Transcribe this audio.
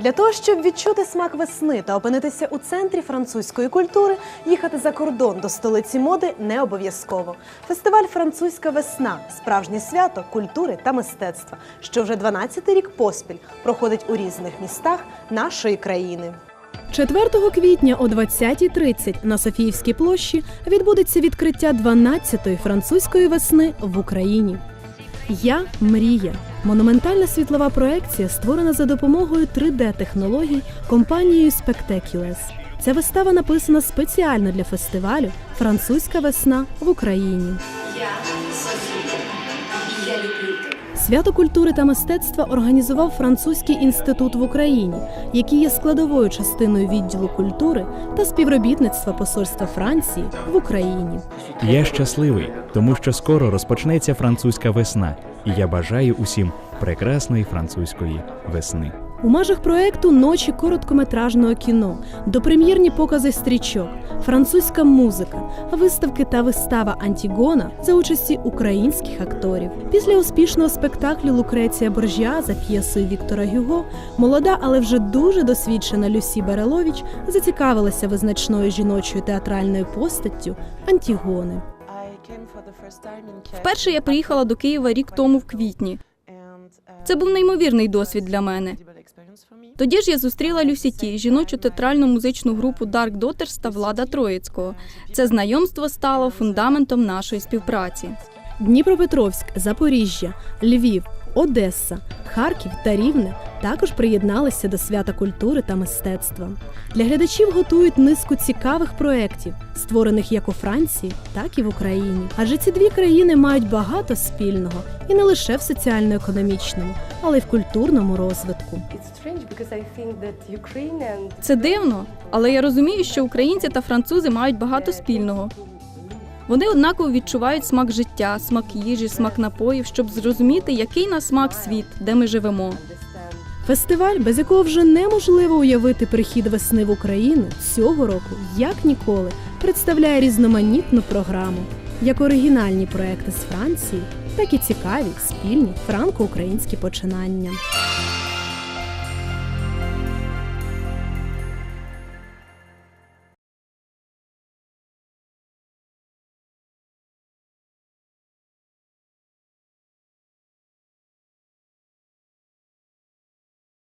Для того, щоб відчути смак весни та опинитися у центрі французької культури, їхати за кордон до столиці моди не обов'язково. Фестиваль Французька весна справжнє свято культури та мистецтва, що вже 12-й рік поспіль проходить у різних містах нашої країни. 4 квітня о 20.30 на Софіївській площі відбудеться відкриття 12-ї французької весни в Україні. Я мрія. Монументальна світлова проекція створена за допомогою 3D-технологій компанією Spectaculous. Ця вистава написана спеціально для фестивалю Французька весна в Україні. Я Софія, я люблю тебе. Свято культури та мистецтва організував Французький інститут в Україні, який є складовою частиною відділу культури та співробітництва Посольства Франції в Україні. Я щасливий, тому що скоро розпочнеться французька весна, і я бажаю усім прекрасної французької весни. У межах проекту ночі короткометражного кіно, допрем'єрні покази стрічок, французька музика, виставки та вистава Антігона за участі українських акторів. Після успішного спектаклю Лукреція Боржіа за п'єсою Віктора Гюго молода, але вже дуже досвідчена Люсі Берелович зацікавилася визначною жіночою театральною постаттю Антігони. Вперше я приїхала до Києва рік тому в квітні. Це був неймовірний досвід для мене. Тоді ж я зустріла Люсі Ті, жіночу театральну музичну групу Dark Daughters та Влада Троїцького. Це знайомство стало фундаментом нашої співпраці. Дніпропетровськ, Запоріжжя, Львів, Одеса, Харків та Рівне також приєдналися до свята культури та мистецтва. Для глядачів готують низку цікавих проєктів, створених як у Франції, так і в Україні. Адже ці дві країни мають багато спільного і не лише в соціально-економічному, але й в культурному розвитку. Це дивно, але я розумію, що українці та французи мають багато спільного. Вони однаково відчувають смак життя, смак їжі, смак напоїв, щоб зрозуміти, який на смак світ, де ми живемо. Фестиваль, без якого вже неможливо уявити прихід весни в Україну цього року, як ніколи, представляє різноманітну програму, як оригінальні проекти з Франції, так і цікаві спільні франко-українські починання.